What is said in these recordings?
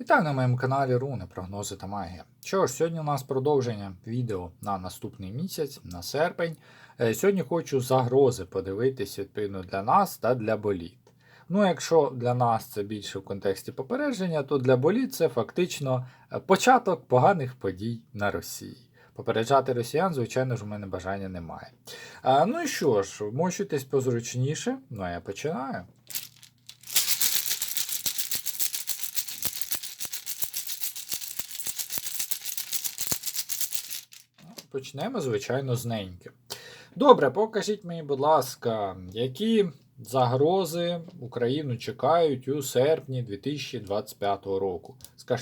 Вітаю на моєму каналі Руни, прогнози та магія. Що ж, сьогодні у нас продовження відео на наступний місяць, на серпень. Е, Сьогодні хочу загрози подивитись відповідно для нас та для боліт. Ну, якщо для нас це більше в контексті попередження, то для боліт це фактично е, початок поганих подій на Росії. Попереджати росіян, звичайно ж, у мене бажання немає. А, ну і що ж, мочуйтесь позручніше. Ну а я починаю. Почнемо, звичайно, з неньки. Добре, покажіть мені, будь ласка, які загрози Україну чекають у серпні 2025 року.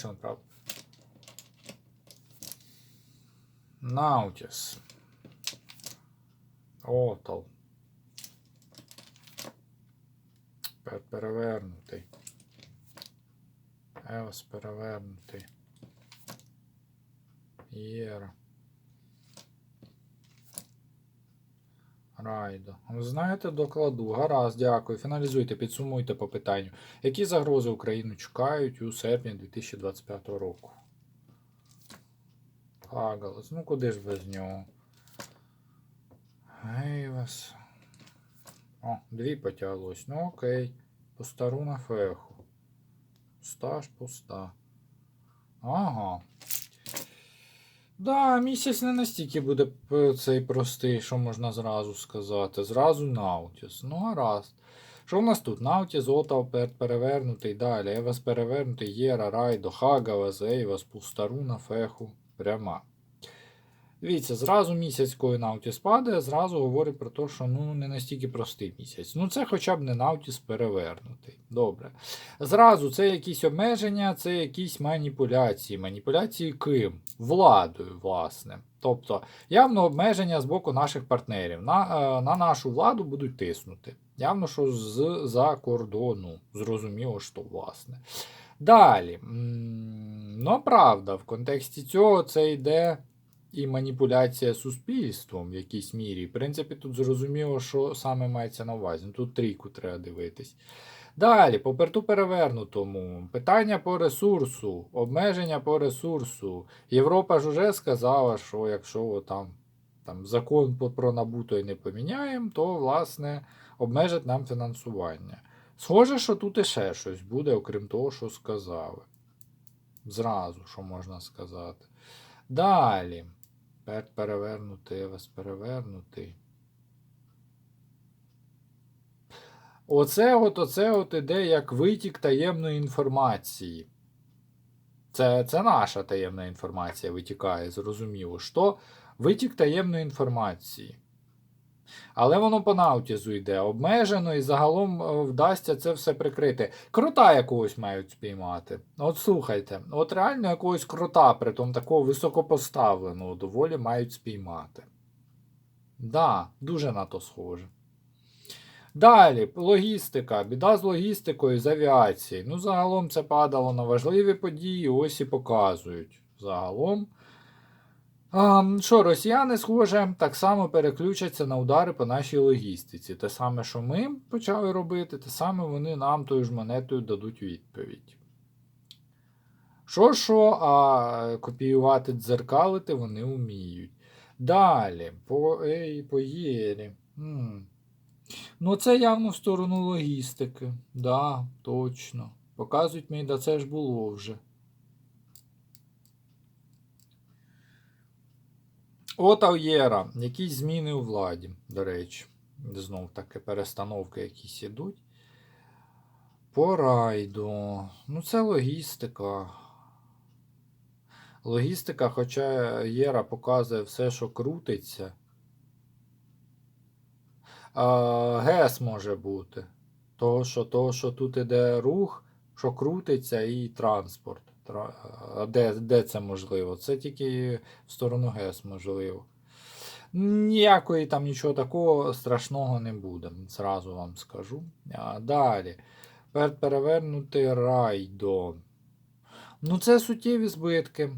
Нам правду. Наутіс. Отал. Пер- Перевернутий. Еос перевернутий. Єра. Райдо. Ви знаєте, докладу. Гаразд, дякую. Фіналізуйте, підсумуйте по питанню. Які загрози Україну чекають у серпні 2025 року? Хагалас. Ну куди ж без нього? Гейвас. О, дві потяглось. Ну окей. Постару на феху. Пуста ж пуста. Ага. Да, місяць не настільки буде цей простий, що можна зразу сказати. Зразу Наутіс. Ну, гаразд. Що в нас тут? Наутіс, Отав перевернутий далі. Евас перевернутий, Єра, Райдо, Хагавас, Ейвас, Пустаруна, Феху, пряма. Дивіться, зразу місяць, коли Наутіс падає, зразу говорить про те, що ну не настільки простий місяць. Ну це хоча б не Наутіс перевернутий. Добре. Зразу це якісь обмеження, це якісь маніпуляції. Маніпуляції ким? Владою, власне. Тобто явно обмеження з боку наших партнерів. На, е, на нашу владу будуть тиснути. Явно, що з-за кордону. Зрозуміло, що власне. Далі. Ну, правда, в контексті цього це йде і маніпуляція суспільством в якійсь мірі. В принципі, тут зрозуміло, що саме мається на увазі. Ну, Тут трійку треба дивитись. Далі, по перту перевернутому. Питання по ресурсу, обмеження по ресурсу. Європа ж уже сказала, що якщо там, там закон про набуто і не поміняємо, то власне обмежить нам фінансування. Схоже, що тут іще щось буде, окрім того, що сказали. Зразу, що можна сказати. Далі. Перт перевернутий, Евес перевернутий. Оце от, оце от іде як витік таємної інформації. Це, це наша таємна інформація витікає, зрозуміло. Що? Витік таємної інформації. Але воно по наутізу йде обмежено і загалом е, вдасться це все прикрити. Крота якогось мають спіймати. От слухайте, от реально якогось крота, притом такого високопоставленого, доволі мають спіймати. Да, дуже на то схоже. Далі, логістика. Біда з логістикою, з авіацією. Ну, загалом це падало на важливі події, ось і показують. Загалом. Що, росіяни, схоже, так само переключаться на удари по нашій логістиці. Те саме, що ми почали робити, те саме вони нам тою ж монетою дадуть відповідь. Що, що, а копіювати, дзеркалити вони вміють. Далі, по, ей, по Єрі. М. Ну, це явно в сторону логістики. Да, точно. Показують мені, да це ж було вже. От Єра. Якісь зміни у владі, до речі. Знов таки перестановки якісь ідуть. По райду. Ну, це логістика. Логістика, хоча Єра показує все, що крутиться. А, ГЕС може бути. Того, що, того, що тут іде рух, що крутиться, і транспорт. Де, де це можливо? Це тільки в сторону ГЕС можливо. Ніякої там нічого такого страшного не буде, зразу вам скажу. А, далі. Пер- Перевернути райдо. Ну, це суттєві збитки.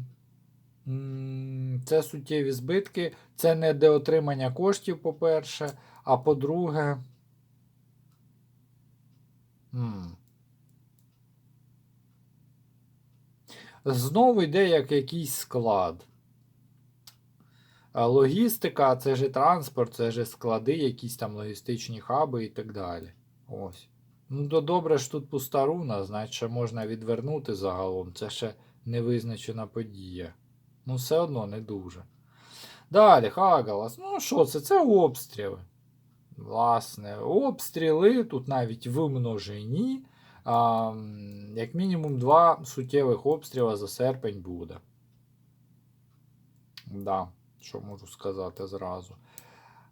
Це суттєві збитки. Це не деотримання коштів, по-перше. А по-друге. Знову йде як якийсь склад. Логістика, це ж транспорт, це ж склади, якісь там логістичні хаби і так далі. Ось. Ну, то добре ж тут пуста руна, значить, можна відвернути загалом. Це ще невизначена подія. Ну, все одно не дуже. Далі, Хагалас. Ну, що це? Це обстріли. Власне, обстріли тут навіть в множині. А, як мінімум два суттєвих обстріла за серпень буде. Да, що можу сказати зразу.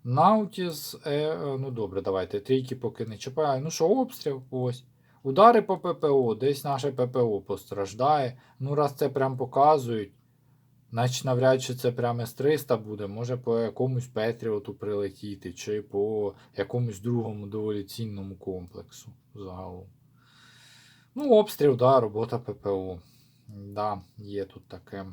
Наутіс, е, ну добре, давайте. Трійки поки не чіпаю. Ну що, обстріл, ось. Удари по ППО, десь наше ППО постраждає. Ну, раз це прям показують, значить навряд чи це прямо С-300 буде. Може по якомусь Петріоту прилетіти, чи по якомусь другому доволі цінному комплексу загалом. Ну, обстріл, да, робота ППО. Да, є тут таке.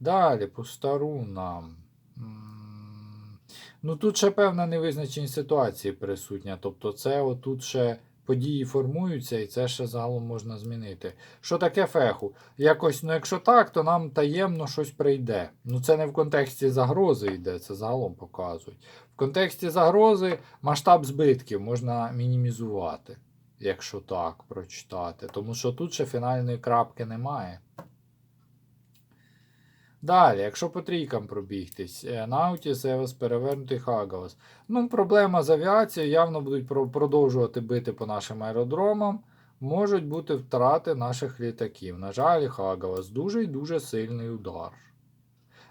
Далі, по старунам. М, Ну, тут ще певна невизначеність ситуації присутня. Тобто, це отут ще події формуються, і це ще загалом можна змінити. Що таке феху? Якось, ну якщо так, то нам таємно щось прийде. Ну, це не в контексті загрози йде, це загалом показують. В контексті загрози масштаб збитків можна мінімізувати, якщо так прочитати. Тому що тут ще фінальної крапки немає. Далі, якщо по трійкам пробігтись, е, Наутіс, Евес, перевернутий Хагалас. Ну, проблема з авіацією, явно будуть продовжувати бити по нашим аеродромам. Можуть бути втрати наших літаків. На жаль, Хагалас дуже і дуже сильний удар.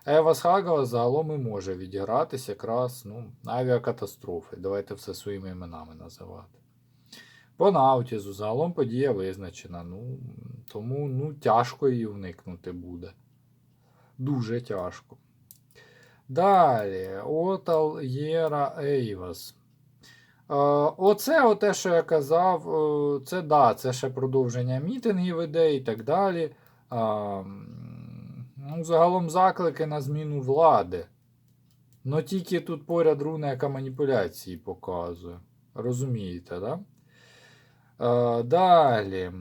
Евас Хагалас загалом і може відігратися якраз ну, авіакатастрофи. Давайте все своїми іменами називати. По Наутізу загалом подія визначена. Ну, тому ну, тяжко її уникнути буде. Дуже тяжко. Далі. Отал Єра Ейвас. Е, Оце те, що я казав, е, це да, це ще продовження мітингів іде і так далі. А, ну, загалом заклики на зміну влади. Ну тільки тут поряд руна, яка маніпуляції показує. Розумієте, да? Е, далі.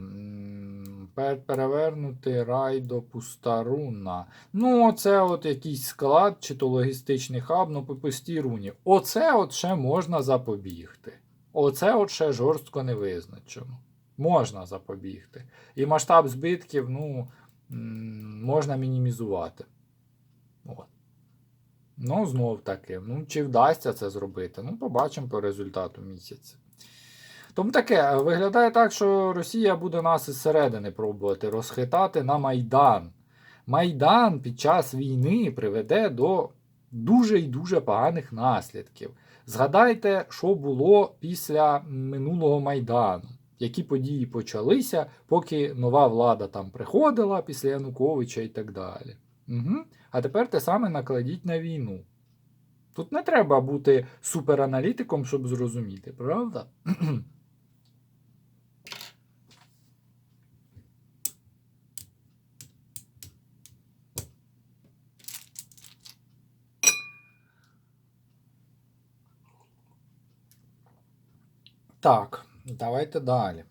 Перевернути райдо пуста руна. Ну, оце от якийсь склад, чи то логістичний хаб, ну по пустій руні. Оце от ще можна запобігти. Оце от ще жорстко не визначено. Можна запобігти. І масштаб збитків, ну, можна мінімізувати. От. Ну, знов таки. Ну, чи вдасться це зробити? Ну, побачимо по результату місяця. Тому таке, виглядає так, що Росія буде нас із середини пробувати розхитати на Майдан. Майдан під час війни приведе до дуже і дуже поганих наслідків. Згадайте, що було після минулого Майдану, які події почалися, поки нова влада там приходила після Януковича і так далі. Угу. А тепер те саме накладіть на війну. Тут не треба бути супераналітиком, щоб зрозуміти, правда? Так, давайте далі.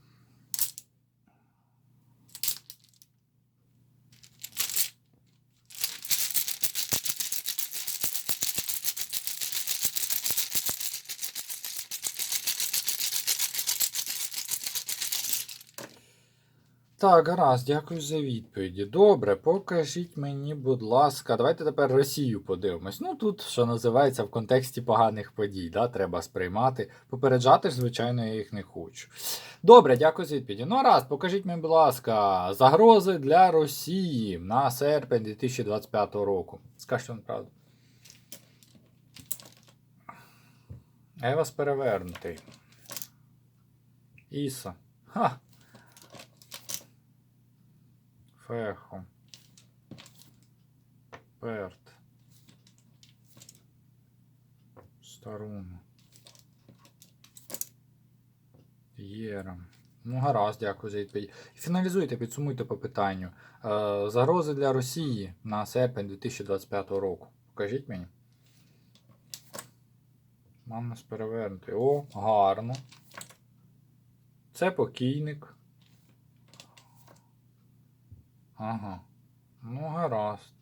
Так, гаразд, дякую за відповіді. Добре, покажіть мені, будь ласка, давайте тепер Росію подивимось. Ну тут, що називається, в контексті поганих подій, да, треба сприймати. Попереджати ж, звичайно, я їх не хочу. Добре, дякую за відповіді. Ну, раз, покажіть мені, будь ласка, загрози для Росії на серпень 2025 року. Скажіть вам правду. Я вас перевернутий. Іса. Ха. Фехо. Перт. Старуну. Єра. Ну, гаразд, дякую за відповідь. Фіналізуйте, підсумуйте по питанню. Е, загрози для Росії на серпень 2025 року. Покажіть мені. Мам нас перевернути. О, гарно. Це покійник. Ага. Ну, гаразд.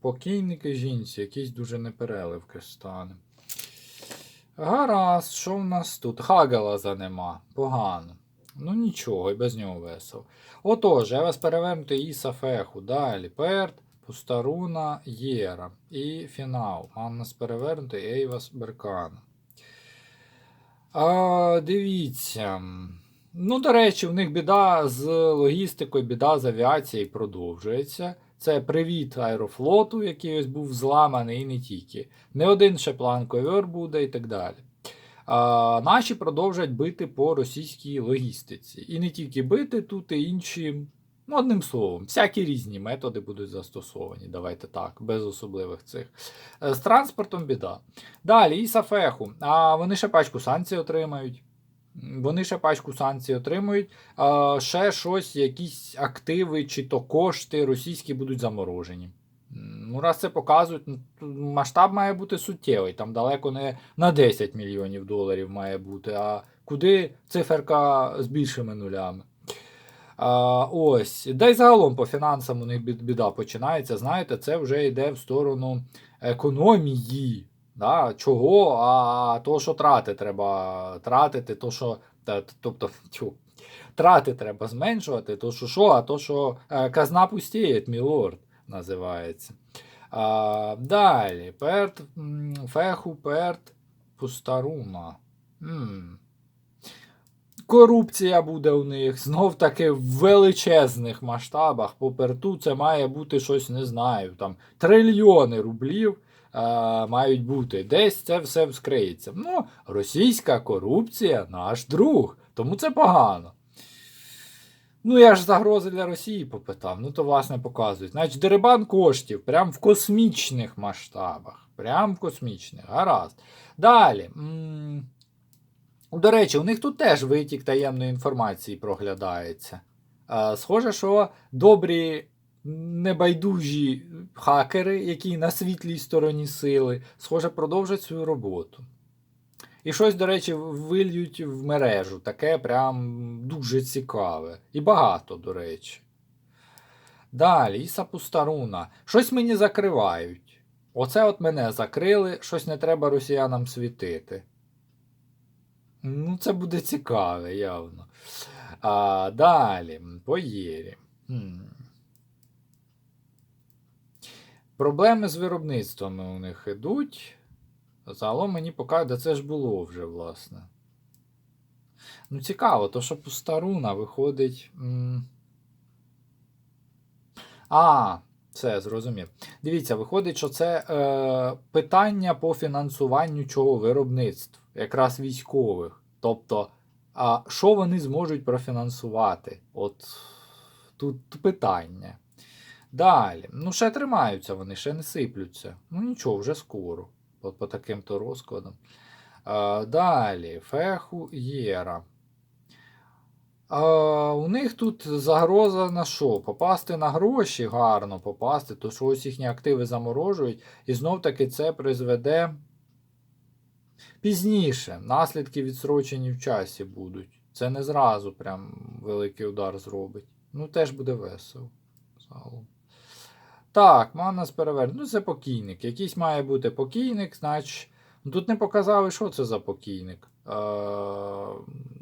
Покійники жінці, якийсь дуже непереливки стане. Гаразд, що в нас тут? Хагалаза нема. Погано. Ну нічого, і без нього весело. Отож, я вас перевернути Іса Феху. Далі. Перт, Пустаруна, Єра. І фінал. Маннас перевернути Ейвас Беркана. А, дивіться. Ну, до речі, в них біда з логістикою, біда з авіацією продовжується. Це привіт аерофлоту, який ось був зламаний, і не тільки. Не один ще план ковер буде і так далі. А, наші продовжують бити по російській логістиці. І не тільки бити тут, і інші. Ну, одним словом, всякі різні методи будуть застосовані. Давайте так, без особливих цих. Е, З транспортом біда. Далі, і Сафеху. А вони ще пачку санкцій отримають. Вони ще пачку санкцій отримують. А, ще щось, якісь активи чи то кошти російські будуть заморожені. Ну, раз це показують, ну, масштаб має бути суттєвий. Там далеко не на 10 мільйонів доларів має бути, а куди циферка з більшими нулями. А, ось. Да й загалом по фінансам у них біда починається. Знаєте, це вже йде в сторону економії. Да? Чого? А то, що трати треба тратити, то, що. Тобто, тьфу, трати треба зменшувати, то що що, а то, що е, казна пустіє, мілорд називається. А, далі. Перт, феху, перт, пустаруна. М. Корупція буде у них знов таки в величезних масштабах. По перту це має бути щось, не знаю, там трильйони рублів мають бути. Десь це все вскриється. Ну, російська корупція наш друг, тому це погано. Ну, я ж загрози для Росії попитав. Ну, то власне показують. Значить, дерибан коштів прям в космічних масштабах. Прям в космічних. Гаразд. Далі. До речі, у них тут теж витік таємної інформації проглядається. Е, Схоже, що добрі небайдужі хакери, які на світлій стороні сили, схоже, продовжать свою роботу. І щось, до речі, вильють в мережу. Таке прям дуже цікаве. І багато, до речі. Далі, Іса Пустаруна. Щось мені закривають. Оце от мене закрили, щось не треба росіянам світити. Ну, це буде цікаве, явно. А, далі, по Єрі. Хм. Проблеми з виробництвами у них ідуть. Загалом мені показує, да це ж було вже, власне. Ну, цікаво, то що пустаруна виходить. А, все, зрозумів. Дивіться, виходить, що це е, питання по фінансуванню чого виробництв, якраз військових. Тобто, а що вони зможуть профінансувати? От тут питання. Далі. Ну, ще тримаються вони, ще не сиплються. Ну нічого, вже скоро. По, по таким то розкладам. А, далі. Феху Єра. А, у них тут загроза на що? Попасти на гроші гарно попасти, то що ось їхні активи заморожують, і знов таки це призведе пізніше. Наслідки відсрочені в часі будуть. Це не зразу прям великий удар зробить. Ну, теж буде весело. Загалом. Так, Маннас перевернути. Ну, це покійник. Якийсь має бути покійник, значить. Ну, Тут не показали, що це за покійник. Е,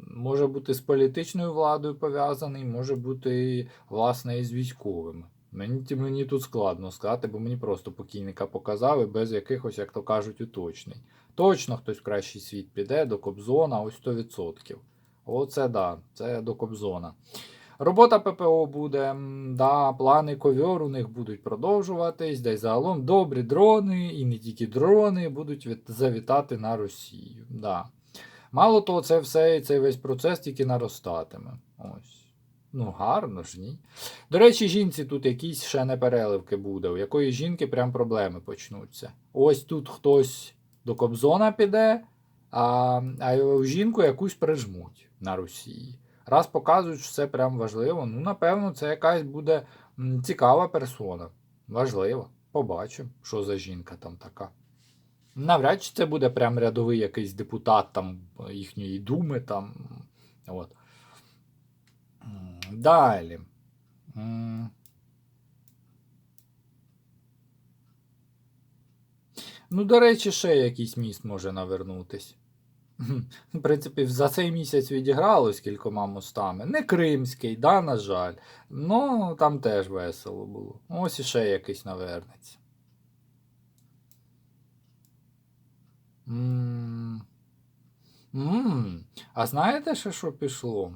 може бути з політичною владою пов'язаний, може бути, власне, з військовими. Мені, мені тут складно сказати, бо мені просто покійника показали без якихось, як то кажуть, уточнень. Точно хтось в кращий світ піде до Кобзона, ось 100%. Оце да, це до Кобзона. Робота ППО буде, да, плани ковьор у них будуть продовжуватись, де й загалом добрі дрони, і не тільки дрони будуть від- завітати на Росію. Да. Мало того, це все, цей весь процес тільки наростатиме. Ось. Ну, гарно ж, ні. До речі, жінці тут якісь ще непереливки буде, у якої жінки прям проблеми почнуться. Ось тут хтось до Кобзона піде, а, а жінку якусь прижмуть на Росії. Раз показують, що це прям важливо, ну, напевно, це якась буде цікава персона. Важливо. Побачимо, що за жінка там така. Навряд чи це буде прям рядовий якийсь депутат там їхньої думи. там. От. Далі. Ну, до речі, ще якийсь міст може навернутись. В принципі, за цей місяць відігралось кількома мостами. Не кримський, да, на жаль. Ну, там теж весело було. Ось іще якийсь навернеться. М. М. А знаєте ще, що пішло?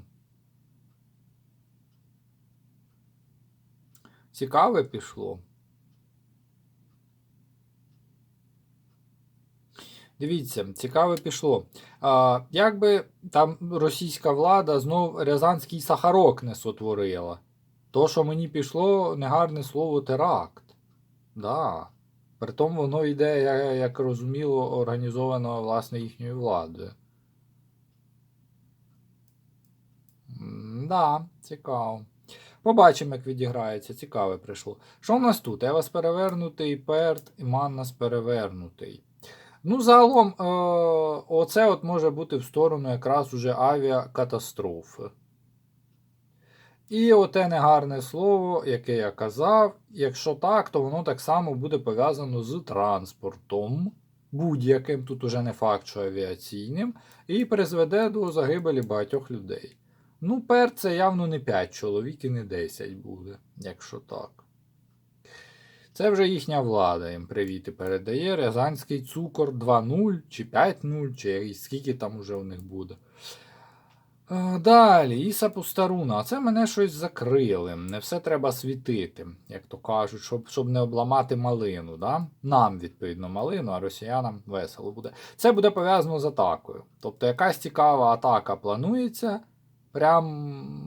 Цікаве пішло. Дивіться, цікаве пішло. А, якби там російська влада знов Рязанський сахарок не сотворила. То, що мені пішло негарне слово теракт. Да. Притом воно йде, як розуміло, організовано власне їхньою владою. М, Да, цікаво. Побачимо, як відіграється. Цікаве прийшло. Що в нас тут? Евас перевернутий, Перт і Маннас перевернутий. Ну, загалом, е, оце от може бути в сторону якраз уже авіакатастрофи. І оте негарне слово, яке я казав, якщо так, то воно так само буде пов'язано з транспортом, будь-яким, тут уже не факт, що авіаційним, і призведе до загибелі багатьох людей. Ну, пер це явно не 5 чоловік і не 10 буде, якщо так. Це вже їхня влада їм привіти передає. Рязанський цукор 2.0 чи 5.0, чи скільки там уже у них буде. Далі, Іса Пустаруна. А це мене щось закрили. Не все треба світити, як то кажуть, щоб, щоб не обламати малину. Да? Нам, відповідно, малину, а росіянам весело буде. Це буде пов'язано з атакою. Тобто якась цікава атака планується. Прям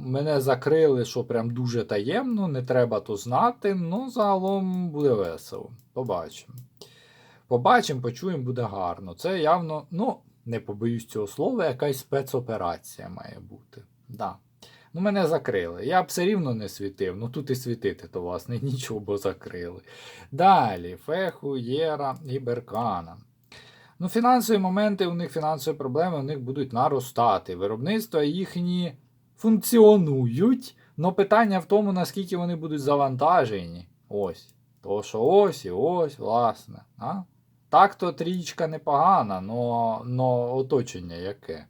мене закрили, що прям дуже таємно, не треба то знати, ну загалом буде весело. Побачимо. Побачимо, почуємо, буде гарно. Це явно, ну, не побоюсь цього слова, якась спецоперація має бути. Да. Ну, мене закрили. Я б все рівно не світив, ну тут і світити, то власне нічого, бо закрили. Далі, Феху, Єра і Беркана. Ну, фінансові моменти, у них фінансові проблеми у них будуть наростати. Виробництва їхні функціонують, але питання в тому, наскільки вони будуть завантажені. Ось. То, що ось і ось, власне. А? Так то трічка непогана, но, но оточення яке.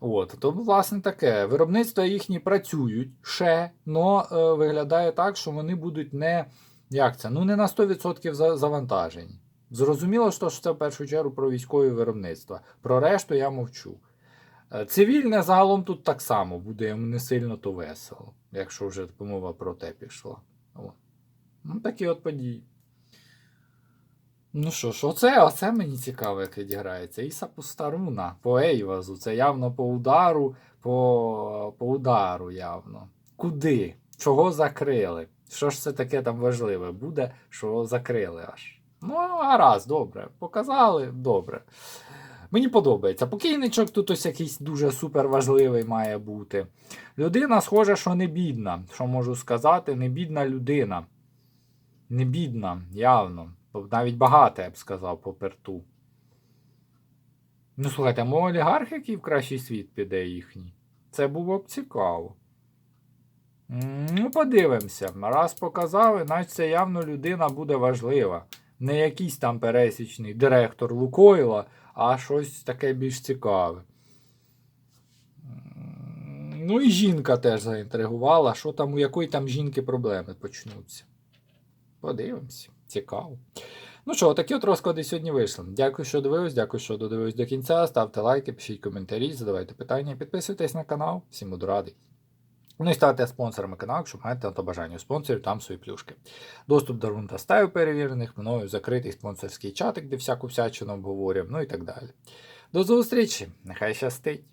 От, то, власне, таке. Виробництва їхні працюють ще, але виглядає так, що вони будуть не. Як це? Ну, не на 100% завантажені. Зрозуміло, що це в першу чергу про військові виробництва. Про решту я мовчу. Е, Цивільне загалом тут так само буде йому не сильно то весело, якщо вже мова про те пішла. О. Ну, такі от події. Ну що ж, оце, оце мені цікаво, як відіграється. Іса Пустаруна по Ейвазу. Це явно по удару, по, по удару явно. Куди? Чого закрили? Що ж це таке там важливе буде, що закрили аж? Ну, гаразд, добре. Показали, добре. Мені подобається. Покійничок тут ось якийсь дуже супер важливий має бути. Людина, схоже, що не бідна. Що можу сказати, не бідна людина. Не бідна, явно. Навіть багата, я б сказав, по перту. Ну, слухайте, мов олігарх, який в кращий світ піде їхній. Це було б цікаво. Ну, подивимося. Раз показали, значить це явно людина буде важлива. Не якийсь там пересічний директор Лукойла, а щось таке більш цікаве. Ну і жінка теж заінтригувала, що там, у якої там жінки проблеми почнуться. Подивимося, цікаво. Ну що, такі от розклади сьогодні вийшли. Дякую, що дивились, дякую, що додивились до кінця. Ставте лайки, пишіть коментарі, задавайте питання, підписуйтесь на канал. Всім буду радий. Ну і ставте спонсорами каналу, якщо маєте на то бажання спонсорів, там свої плюшки. Доступ до рунда стаю перевірених, мною закритий спонсорський чатик, де всяку всячину обговорюємо, ну і так далі. До зустрічі! Нехай щастить!